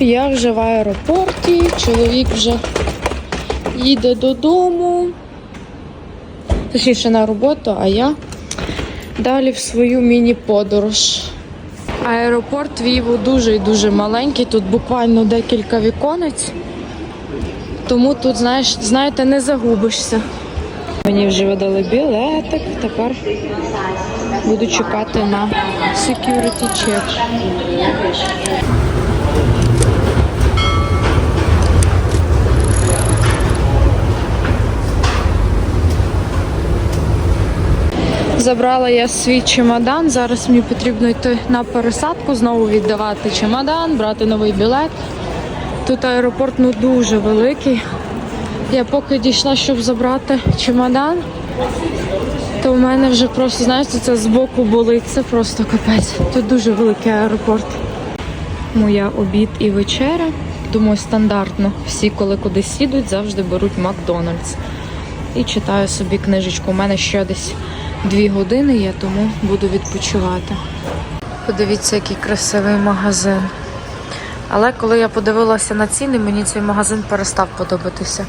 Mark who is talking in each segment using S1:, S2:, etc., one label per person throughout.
S1: Я вже в аеропорті, чоловік вже їде додому. Точніше на роботу, а я далі в свою міні-подорож. Аеропорт Віву дуже і дуже маленький, тут буквально декілька віконець. Тому тут, знаєш, знаєте, не загубишся. Мені вже видали білетик, тепер буду чекати на security check. Забрала я свій чемодан. Зараз мені потрібно йти на пересадку, знову віддавати чемодан, брати новий білет. Тут аеропорт ну дуже великий. Я поки дійшла, щоб забрати чемодан, то в мене вже просто, знаєте, це збоку болить. Це просто капець. Тут дуже великий аеропорт. Моя обід і вечеря. Думаю, стандартно. Всі, коли кудись їдуть, завжди беруть Макдональдс. І читаю собі книжечку. У мене ще десь дві години є, тому буду відпочивати. Подивіться, який красивий магазин. Але коли я подивилася на ціни, мені цей магазин перестав подобатися.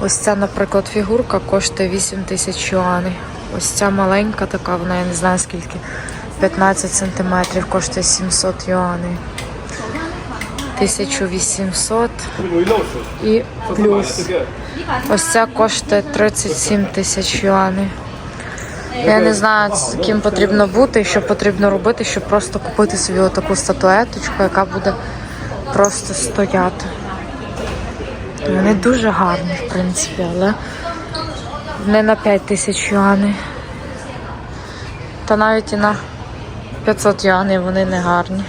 S1: Ось ця, наприклад, фігурка коштує 8 тисяч юаней. Ось ця маленька така, вона я не знаю скільки. 15 сантиметрів коштує 700 юаней. 1800 і плюс. Ось ця коштує 37 тисяч юаней. Я не знаю, з ким потрібно бути і що потрібно робити, щоб просто купити собі отаку статуеточку, яка буде просто стояти. Вони дуже гарні, в принципі, але не на 5 тисяч юаней. Та навіть і на 500 юаней вони не гарні.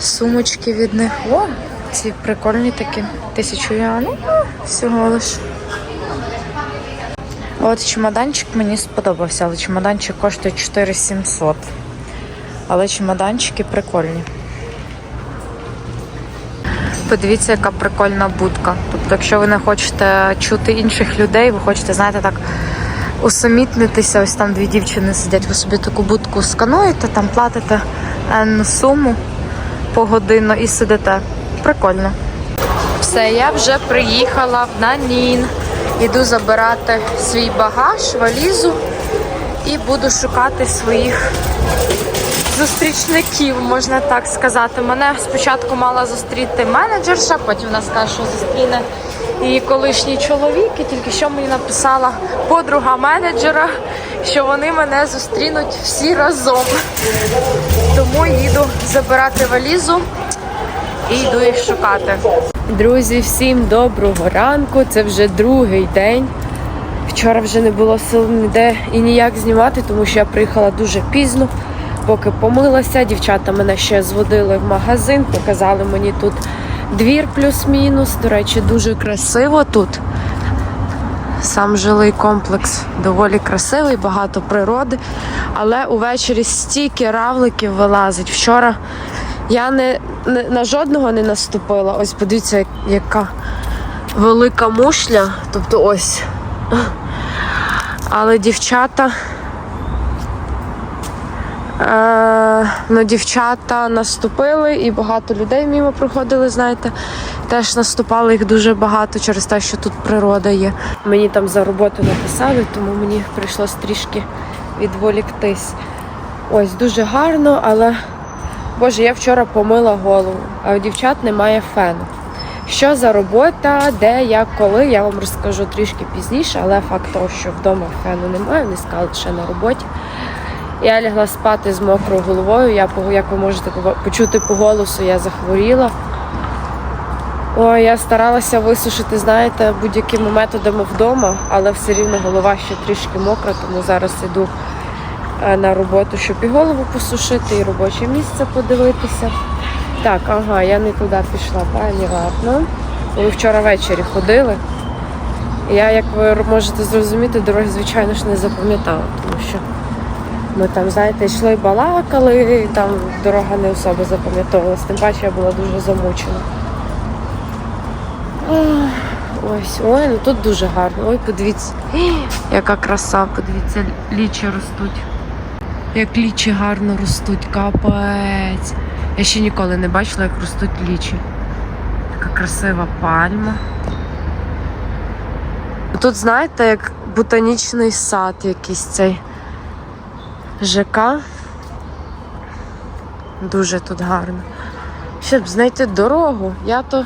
S1: Сумочки від них. О, ці прикольні такі. Тисячу юаней. Всього лиш. От чемоданчик мені сподобався, але чемоданчик коштує 4700. Але чемоданчики прикольні. Подивіться, яка прикольна будка. Тобто, якщо ви не хочете чути інших людей, ви хочете, знаєте, так усамітнитися, ось там дві дівчини сидять, ви собі таку будку скануєте, там платите енну суму погодинно і сидите. Прикольно. Все, я вже приїхала в Нанін. Іду забирати свій багаж, валізу і буду шукати своїх зустрічників, можна так сказати. Мене спочатку мала зустріти менеджерша, потім вона скаже, що зустріне її колишній чоловік, і тільки що мені написала подруга менеджера, що вони мене зустрінуть всі разом. Тому їду забирати валізу і йду їх шукати. Друзі, всім доброго ранку. Це вже другий день. Вчора вже не було сил ніде і ніяк знімати, тому що я приїхала дуже пізно, поки помилася. Дівчата мене ще зводили в магазин, показали мені тут двір плюс-мінус. До речі, дуже красиво тут. Сам жилий комплекс доволі красивий, багато природи. Але увечері стільки равликів вилазить. Вчора я не, не на жодного не наступила. Ось подивіться, яка велика мушля. Тобто ось. Але дівчата. Е, ну, дівчата наступили і багато людей мимо проходили, знаєте. Теж наступали їх дуже багато через те, що тут природа є. Мені там за роботу написали, тому мені прийшлось трішки відволіктись. Ось дуже гарно, але Боже, я вчора помила голову, а у дівчат немає фену. Що за робота, де, як, коли, я вам розкажу трішки пізніше, але факт того, що вдома фену немає, вони сказали, що на роботі. Я лягла спати з мокрою головою. Я, як ви можете почути по голосу, я захворіла. Ой, я старалася висушити, знаєте, будь-якими методами вдома, але все рівно голова ще трішки мокра, тому зараз іду на роботу, щоб і голову посушити, і робоче місце подивитися. Так, ага, я не туди пішла, понятно. Ми вчора ввечері ходили. Я, як ви можете зрозуміти, дороги, звичайно ж, не запам'ятала, тому що ми там, знаєте, йшли балакали, і там дорога не особо запам'ятовувалась. Тим паче я була дуже замучена. Ось, ой, ну тут дуже гарно. Ой, подивіться, яка краса, подивіться, лічі ростуть. Як лічі гарно ростуть, капець. Я ще ніколи не бачила, як ростуть лічі. Така красива пальма. Тут, знаєте, як ботанічний сад якийсь цей ЖК. Дуже тут гарно. Щоб знайти дорогу, я то.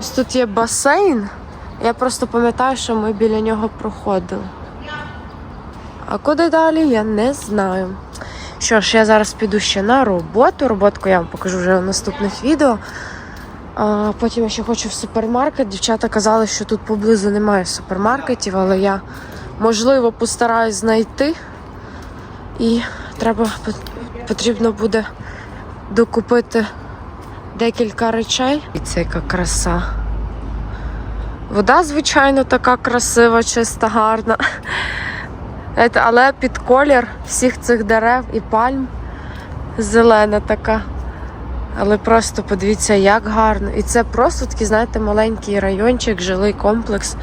S1: Ось тут є басейн. Я просто пам'ятаю, що ми біля нього проходили. А куди далі, я не знаю. Що ж, я зараз піду ще на роботу. Роботку я вам покажу вже в наступних відео. А потім я ще хочу в супермаркет. Дівчата казали, що тут поблизу немає супермаркетів, але я можливо постараюсь знайти. І треба потрібно буде докупити декілька речей. І це яка краса. Вода, звичайно, така красива, чиста, гарна. Але під колір всіх цих дерев і пальм зелена така. Але просто подивіться, як гарно. І це просто такий, знаєте, маленький райончик, жилий комплекс.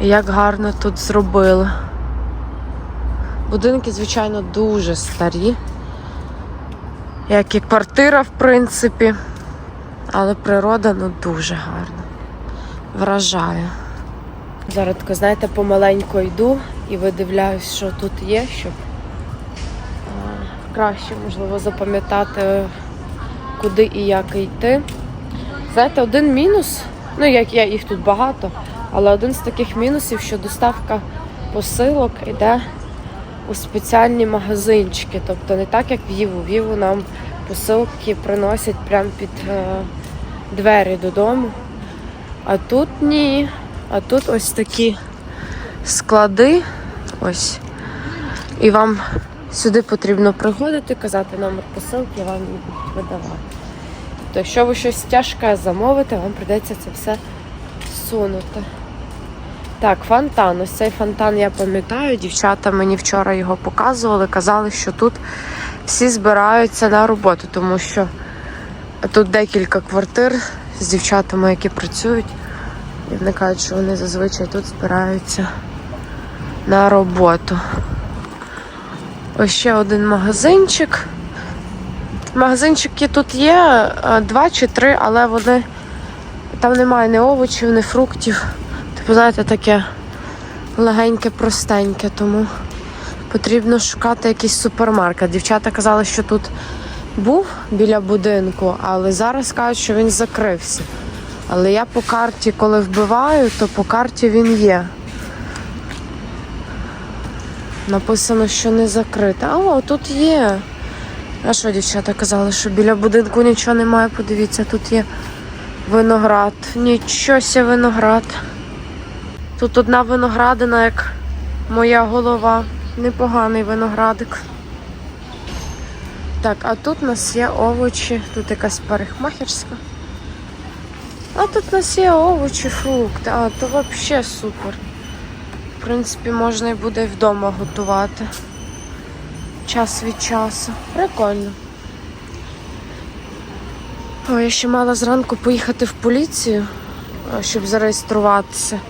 S1: Як гарно тут зробили. Будинки, звичайно, дуже старі. Як і квартира, в принципі. Але природа ну дуже гарна. Вражає. Зараз знаєте, помаленьку йду і видивляюсь, що тут є, щоб краще, можливо, запам'ятати, куди і як йти. Знаєте, один мінус, ну як я, їх тут багато, але один з таких мінусів, що доставка посилок йде у спеціальні магазинчики. Тобто не так, як в Віву. В Віву нам посилки приносять прямо під е, двері додому. А тут ні. А тут ось такі склади. Ось. І вам сюди потрібно приходити, казати номер посилки, вам її будуть видавати. Тобто, якщо ви щось тяжке замовите, вам прийдеться це все сунути. Так, фонтан. Ось цей фонтан я пам'ятаю. Дівчата мені вчора його показували, казали, що тут всі збираються на роботу, тому що тут декілька квартир з дівчатами, які працюють. І вони кажуть, що вони зазвичай тут збираються на роботу. Ось ще один магазинчик. Магазинчики тут є е, два чи три, але вони там немає ні овочів, ні фруктів. Типу, знаєте, таке легеньке, простеньке, тому потрібно шукати якийсь супермаркет. Дівчата казали, що тут був біля будинку, але зараз кажуть, що він закрився. Але я по карті, коли вбиваю, то по карті він є. Написано, що не закрите. А тут є. А що дівчата казали, що біля будинку нічого немає. Подивіться, тут є виноград. Нічого виноград. Тут одна виноградина, як моя голова. Непоганий виноградик. Так, а тут у нас є овочі, тут якась парикмахерська. А тут у нас є овочі, фрукти. А, то взагалі супер. В принципі, можна і буде і вдома готувати. Час від часу. Прикольно. О, я ще мала зранку поїхати в поліцію, щоб зареєструватися.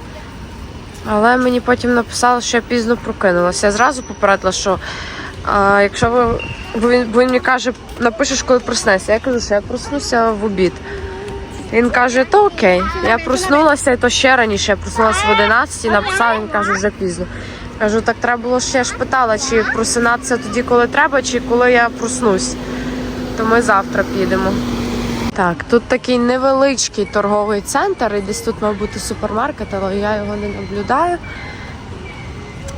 S1: Але мені потім написали, що я пізно прокинулася. Я зразу попередила, що а, якщо ви. Бо він, бо він мені каже, напишеш, коли проснешся. Я кажу, що я проснуся в обід. Він каже, то окей. Я проснулася, і то ще раніше. Я проснулася в 11 написав, він каже, вже пізно. Кажу, так треба було ще ж питала, чи просинатися тоді, коли треба, чи коли я проснусь. То ми завтра підемо. Так, тут такий невеличкий торговий центр, і десь тут мав бути супермаркет, але я його не наблюдаю.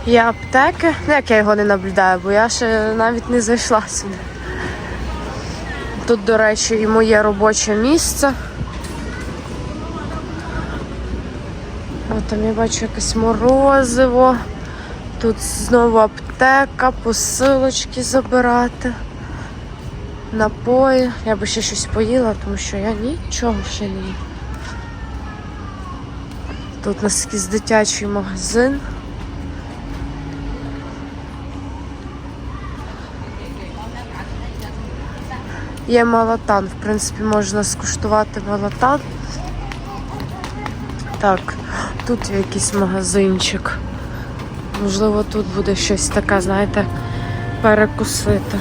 S1: Є аптеки. Ну, як я його не наблюдаю, бо я ще навіть не зайшла сюди. Тут, до речі, і моє робоче місце. Там я бачу якесь морозиво. Тут знову аптека, посилочки забирати. Напої. Я би ще щось поїла, тому що я нічого ще не. Тут у нас якийсь дитячий магазин. Є малатан, в принципі, можна скуштувати малатан. Так, тут якийсь магазинчик. Можливо, тут буде щось таке, знаєте, перекусити.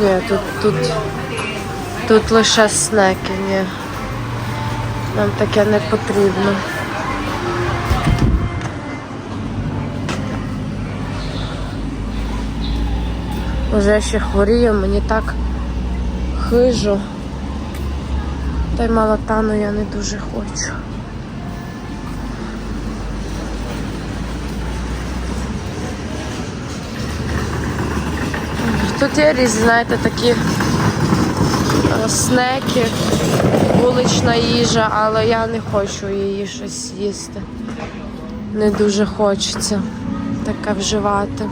S1: Ні, тут, тут, тут лише снеки, ні. Нам таке не потрібно. Уже ще хворію, мені так хижу. Та й малатану я не дуже хочу. Тут є різні, знаєте, такі е, снеки, вулична їжа, але я не хочу її щось їсти. Не дуже хочеться таке вживати.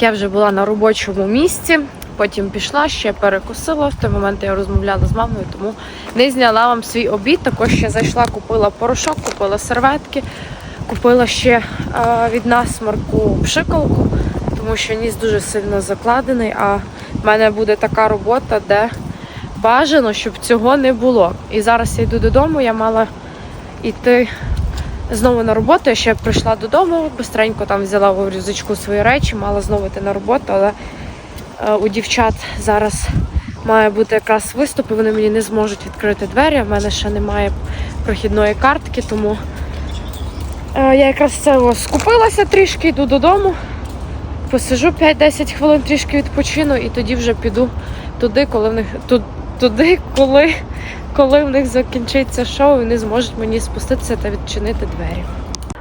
S1: Я вже була на робочому місці, потім пішла, ще перекусила. В той момент я розмовляла з мамою, тому не зняла вам свій обід. Також ще зайшла, купила порошок, купила серветки, купила ще е, від насморку пшикалку, тому що ніс дуже сильно закладений. А в мене буде така робота, де бажано, щоб цього не було. І зараз я йду додому, я мала йти знову на роботу. Я ще прийшла додому, бистренько там взяла в рюкзачку свої речі, мала знову йти на роботу, але у дівчат зараз має бути якраз виступ, і вони мені не зможуть відкрити двері. У мене ще немає прохідної картки, тому е, я якраз це скупилася трішки, йду додому, посижу 5-10 хвилин, трішки відпочину, і тоді вже піду туди, коли в них ту- туди, коли коли в них закінчиться шоу, і вони зможуть мені спуститися та відчинити двері.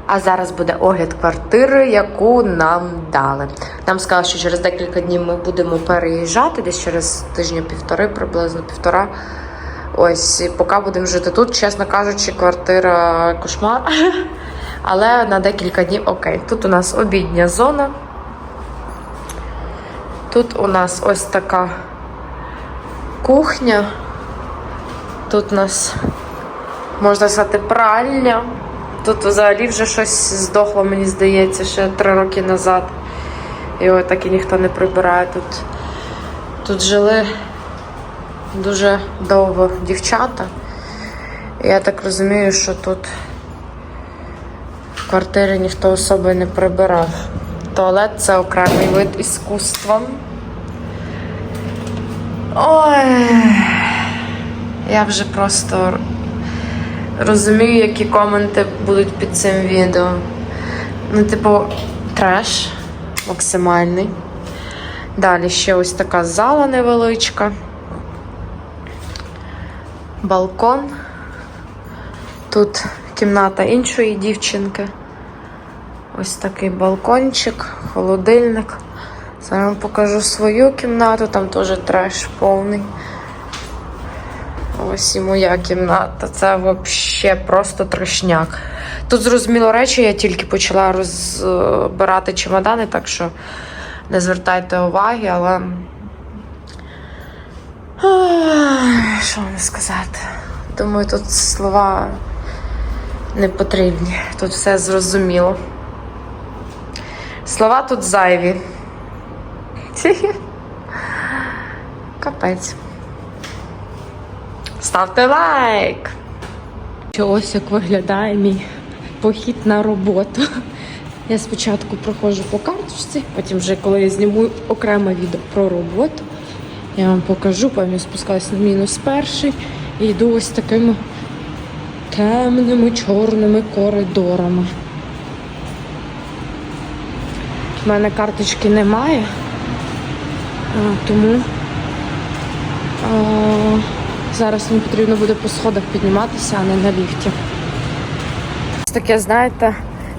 S1: А зараз буде огляд квартири, яку нам дали. Нам сказали, що через декілька днів ми будемо переїжджати, десь через тижня півтори, приблизно півтора. Ось, поки будемо жити тут, чесно кажучи, квартира кошмар. Але на декілька днів окей. Тут у нас обідня зона. Тут у нас ось така кухня. Тут у нас, можна сказати, пральня. Тут взагалі вже щось здохло, мені здається, ще три роки назад. Його так і ніхто не прибирає. Тут, тут жили дуже довго дівчата. Я так розумію, що тут в квартирі ніхто особи не прибирав. Туалет це окремий вид іскусства. Ой. Я вже просто розумію, які коменти будуть під цим відео. Ну, типу, треш максимальний. Далі ще ось така зала невеличка. Балкон. Тут кімната іншої дівчинки. Ось такий балкончик, холодильник. Зараз вам покажу свою кімнату, там теж треш повний. Ось і моя кімната. Це взагалі просто трешняк. Тут, зрозуміло, речі, я тільки почала розбирати чемодани, так що не звертайте уваги, але. Що вам сказати? Думаю, тут слова не потрібні. Тут все зрозуміло. Слова тут зайві. Капець. Ставте лайк! Ось як виглядає мій похід на роботу. Я спочатку проходжу по карточці, потім вже коли я зніму окреме відео про роботу, я вам покажу, потім спускаюся на мінус перший і йду ось такими темними чорними коридорами. У мене карточки немає, тому зараз мені потрібно буде по сходах підніматися, а не на ліфті. Таке, знаєте,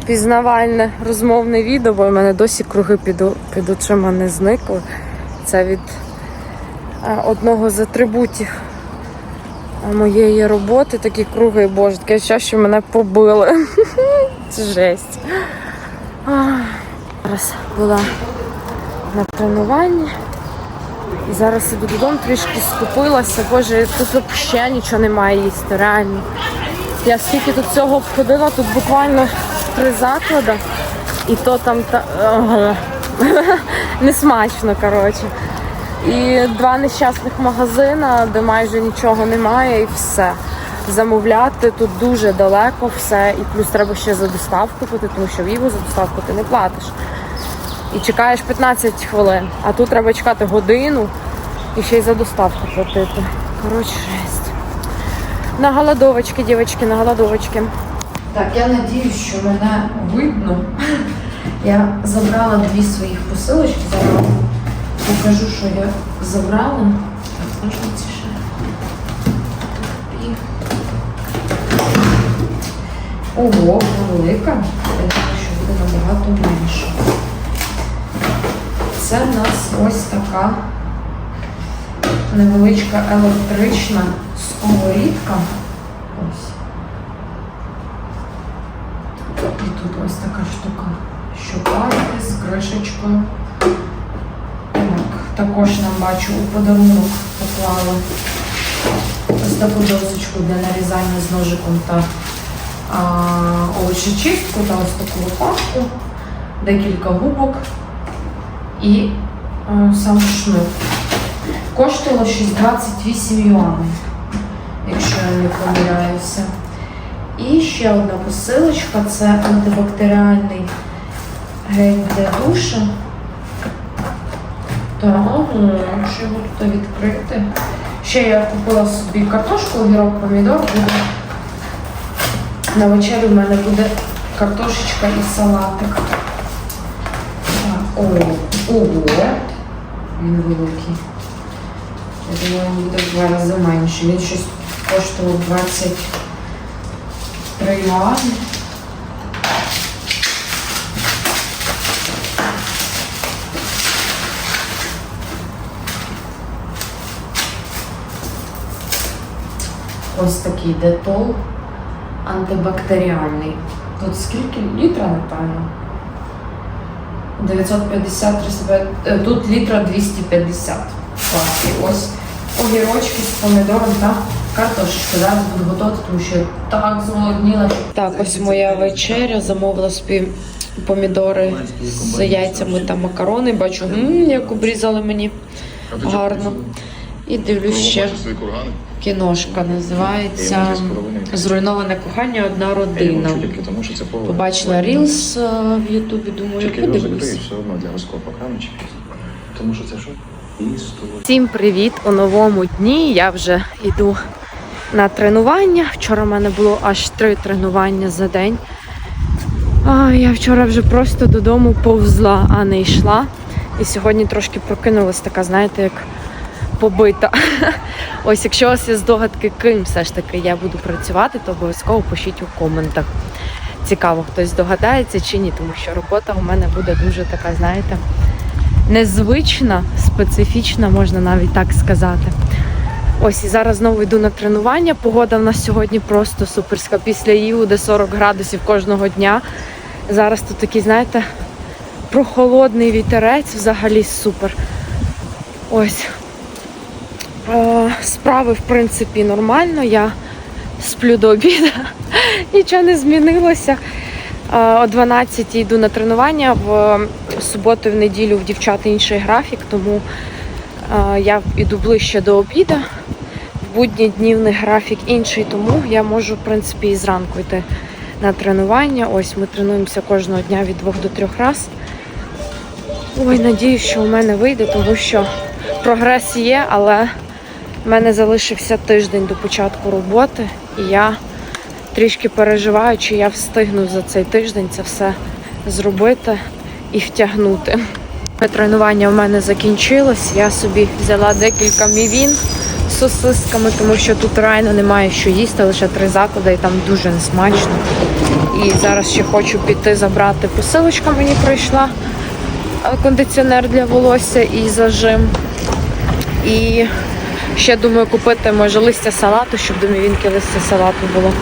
S1: пізнавальне розмовне відео, бо в мене досі круги під, під очима не зникли. Це від е, одного з атрибутів е, моєї роботи. Такі круги, боже, таке що мене побили. Це жесть. Зараз була на тренуванні. І зараз іду додому, трішки скупилася. Боже, тут взагалі нічого немає їсти, реально. Я скільки тут цього обходила, тут буквально три заклади, і то там та... несмачно, коротше. І два нещасних магазини, де майже нічого немає, і все. Замовляти тут дуже далеко все, і плюс треба ще за доставку платити, тому що в Іву за доставку ти не платиш. І чекаєш 15 хвилин, а тут треба чекати годину і ще й за доставку платити. Коротше, жесть. На голодовочки, дівчатки, на голодовочки. Так, я надіюсь, що мене видно. Я забрала дві своїх посилочки. Зараз покажу, що я забрала. Ого, велика. Я думаю, що буде набагато менше. Це в нас ось така невеличка електрична сковорідка. Ось. І тут ось така штука. Щопайки з кришечкою. Так, також нам бачу у подарунок поклали ось таку досочку для нарізання з ножиком та овочечистку та ось таку лопатку, декілька губок і а, сам шнур. Коштувало щось 28 юаней, якщо я не помиляюся. І ще одна посилочка це антибактеріальний гель для душа. Так, якщо його тут відкрити. Ще я купила собі картошку, огірок, помідор. На вечерю в мене буде картошечка і салатик. Так, о, ого, він великий. Я думаю, він буде в два рази менше. Він щось коштував 23 юані. Ось такий детол антибактеріальний. Тут скільки? Літра, напевно. 950, 350, е, тут літра 250. Так, І ось огірочки з помідором та картошечку. Зараз буду готувати, тому що так зголодніла. Так, ось моя вечеря. Замовила собі помідори з яйцями та макарони. Бачу, м, як обрізали мені гарно. І дивлюсь ще кіношка. Називається Зруйноване кохання одна родина. Побачила Рілс е, в Ютубі, думаю, подивлюсь.
S2: Тому що це що?
S1: Всім привіт у новому дні. Я вже йду на тренування. Вчора в мене було аж три тренування за день. А, я вчора вже просто додому повзла, а не йшла. І сьогодні трошки прокинулась така, знаєте, як побита. Ось, якщо у вас є здогадки, ким все ж таки я буду працювати, то обов'язково пишіть у коментах. Цікаво, хтось здогадається чи ні, тому що робота у мене буде дуже така, знаєте, незвична, специфічна, можна навіть так сказати. Ось і зараз знову йду на тренування. Погода в нас сьогодні просто суперська. Після Іву, де 40 градусів кожного дня. Зараз тут такий, знаєте, прохолодний вітерець, взагалі супер. Ось. Е, Справи, в принципі, нормально. Я сплю до обіду. Нічого не змінилося. Е, О 12 йду на тренування. В суботу і в неділю в дівчат інший графік, тому е, я йду ближче до обіду. В будні дні в них графік інший, тому я можу, в принципі, і зранку йти на тренування. Ось ми тренуємося кожного дня від двох до трьох разів. Ой, надіюсь, що у мене вийде, тому що прогрес є, але в мене залишився тиждень до початку роботи, і я трішки переживаю, чи я встигну за цей тиждень це все зробити і втягнути. Тренування в мене закінчилось. Я собі взяла декілька мівін з сосисками, тому що тут реально немає що їсти, лише три заклади, і там дуже несмачно. І зараз ще хочу піти забрати посилочка. Мені прийшла е, кондиціонер для волосся і зажим. І ще думаю купити може листя салату, щоб до мівінки листя салату було.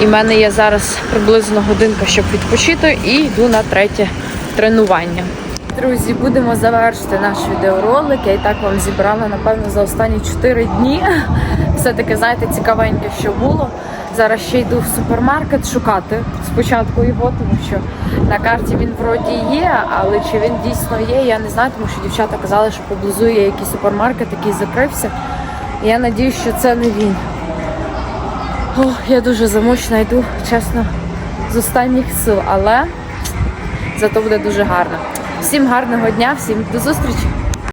S1: І в мене є зараз приблизно годинка, щоб відпочити, і йду на третє тренування. Друзі, будемо завершити наш відеоролик. Я і так вам зібрала, напевно, за останні 4 дні. Все-таки, знаєте, цікавеньке, що було. Зараз ще йду в супермаркет шукати спочатку його, тому що на карті він вроді є, але чи він дійсно є, я не знаю, тому що дівчата казали, що поблизу є якийсь супермаркет, який закрився. Я надію, що це не він. О, я дуже замучена йду, чесно, з останніх сил, але зато буде дуже гарно. Всім гарного дня, всім до зустрічі!